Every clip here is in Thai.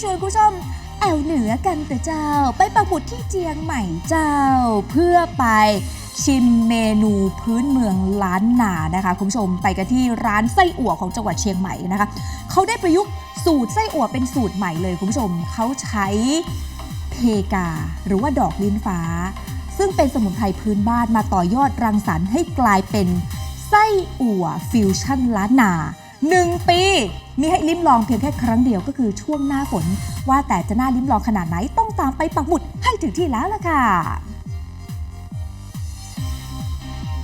ชวนคุณผู้ชมแอวเหนือกันแต่เจ้า ไปปักหมุดที่เจียงใหม่เจ้า เพื่อไปชิมเมนูพื้นเมืองล้านนานะคะคุณผู้ชมไปกันที่ร้านไส้อั่วของจังหวัดเชียงใหม่นะคะเขาได้ประยุกต์สูตรไส้อั่วเป็นสูตรใหม่เลยคุณผู้ชมเขาใช้เพกา หรือว่าดอกลิ้นฟ้า ซึ่งเป็นสมุนไพรพื้นบ้านมาต่อยอดรังสรรค์ให้กลายเป็นไส้อั่วฟิวชั่นล้านนา 1 ปี มีให้ลิ้มลองเพียงแค่ครั้งเดียวก็คือช่วงหน้าฝน ว่าแต่จะน่าลิ้มลองขนาดไหนต้องตามไปปักหมุดให้ถึงที่แล้วล่ะค่ะ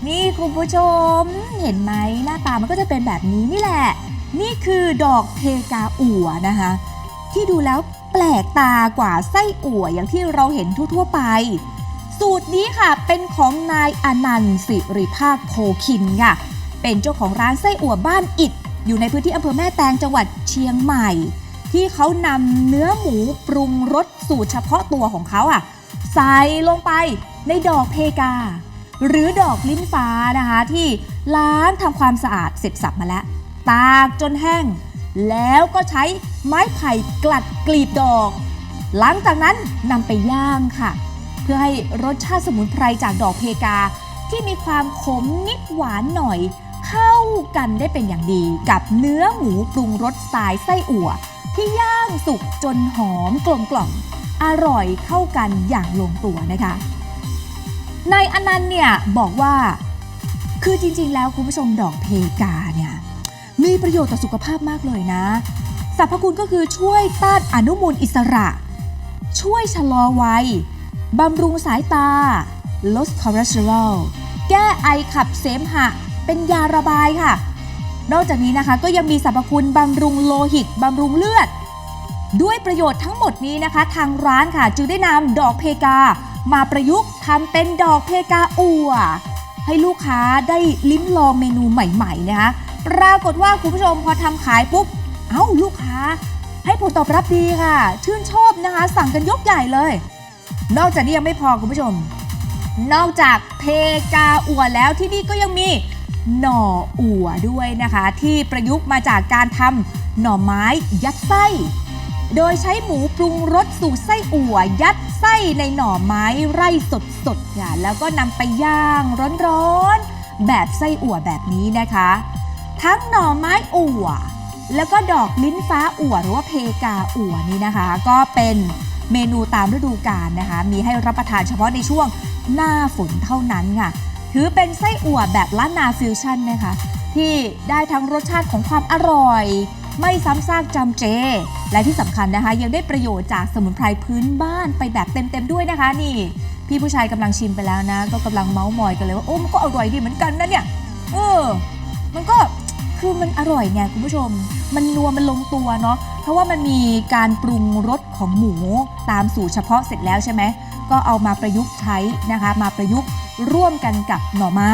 นี่คุณผู้ชม เห็นไหมหน้าตามันก็จะเป็นแบบนี้นี่แหละ นี่คือดอกเพกาอั่วนะคะ ที่ดูแล้วแปลกตากว่าไส้อั่วอย่างที่เราเห็นทั่วๆไป สูตรนี้ค่ะเป็นของนายอนันต์สิริภาคโพคินค่ะ เป็นเจ้าของร้านไส้อั่วบ้านอิด อยู่ในพื้นที่อำเภอแม่แตงจังหวัดเชียงใหม่ ที่เขานำเนื้อหมูปรุงรสสูตรเฉพาะตัวของเขาอะใส่ลงไปในดอกเพกา หรือดอกลิ้นฟ้านะคะ ที่ล้างทำความสะอาดเสร็จสับมาแล้ว ตากจนแห้ง แล้วก็ใช้ไม้ไผ่กลัดกลีบดอก หลังจากนั้นนำไปย่างค่ะ เพื่อให้รสชาติสมุนไพรจากดอกเพกาที่มีความขมนิดหวานหน่อย เข้ากันได้เป็นอย่างดีกับเนื้อหมูปรุงรสสายไส้อั่ว ที่ย่างสุกจนหอมกลมกล่อมอร่อยเข้ากันอย่างลงตัวนะคะนายอนันต์เนี่ยบอกว่า คือจริงๆ แล้วคุณผู้ชมดอกเพกาเนี่ยมีประโยชน์ต่อสุขภาพมากเลยนะสรรพคุณก็คือช่วยต้านอนุมูลอิสระ ช่วยชะลอวัยบำรุงสายตา ลดคอเลสเตอรอล แก้ไอขับเสมหะ เป็นยาระบายค่ะ นอกจากนี้นะคะก็ยังมีสรรพคุณบำรุงโลหิตบำรุงเลือด ด้วยประโยชน์ทั้งหมดนี้นะคะ ทางร้านค่ะจึงได้นำดอกเพกา มาประยุกต์ทำเป็นดอกเพกาอัวให้ลูกค้าได้ลิ้มลองเมนูใหม่ๆนะคะปรากฏว่าคุณผู้ชมพอทำขายปุ๊บ เอ้าลูกค้า ให้ผลตอบรับดีค่ะ ชื่นชอบนะคะ สั่งกันยกใหญ่เลย นอกจากนี้ยังไม่พอคุณผู้ชม นอกจากเพกาอัวแล้วที่นี่ก็ยังมี หน่ออัวด้วยนะคะ ที่ประยุกต์มาจากการทำหน่อไม้ยัดไส้ โดยใช้หมูปรุงรสสูตรไส้อั่ว ยัดไส้ในหน่อไม้ไร่สดๆค่ะแล้วก็นำไปย่างร้อนๆ แบบไส้อั่วแบบนี้นะคะ ทั้งหน่อไม้อั่ว แล้วก็ดอกลิ้นฟ้าอั่วหรือว่าเพกาอั่วนี่นะคะ ก็เป็นเมนูตามฤดูกาลนะคะ มีให้รับประทานเฉพาะในช่วงหน้าฝนเท่านั้นค่ะ ถือเป็นไส้อั่วแบบล้านนาฟิวชั่นนะคะที่ได้ทั้งรสชาติของความอร่อย ไม่ซ้ำซากจำเจ และที่สำคัญนะคะ ยังได้ประโยชน์จากสมุนไพรพื้นบ้านไปแบบเต็มๆด้วยนะคะนี่ พี่ผู้ชายกำลังชิมไปแล้วนะ ก็กำลังเมาส์มอยกันเลยว่าโอ้มันก็อร่อยดีเหมือนกันนะเนี่ยเออมันก็ คือมันอร่อยไงคุณผู้ชม มันนัวมันลงตัวเนาะ เพราะว่ามันมีการปรุงรสของหมูตามสูตรเฉพาะเสร็จแล้วใช่ไหม ก็เอามาประยุกต์ใช้นะคะ มาประยุกต์ร่วมกันกับหน่อไม้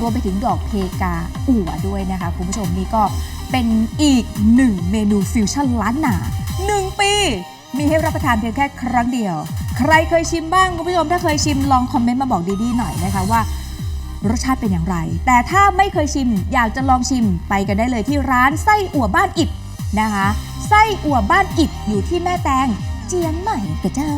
รวมไปถึงดอกเพกาอั่วด้วยนะคะ คุณผู้ชมนี่ก็เป็นอีกหนึ่งเมนูฟิวชั่นล้านหนาหนึ่งปี มีให้รับประทานเพียงแค่ครั้งเดียว ใครเคยชิมบ้างคุณผู้ชมถ้าเคยชิมลองคอมเมนต์มาบอกดีๆหน่อยนะคะว่า รสชาติเป็นอย่างไร แต่ถ้าไม่เคยชิมอยากจะลองชิมไปกันได้เลยที่ร้านไส้อั่วบ้านอิดนะคะ ไส้อั่วบ้านอิดอยู่ที่แม่แตงเจียงใหม่กระเจ้า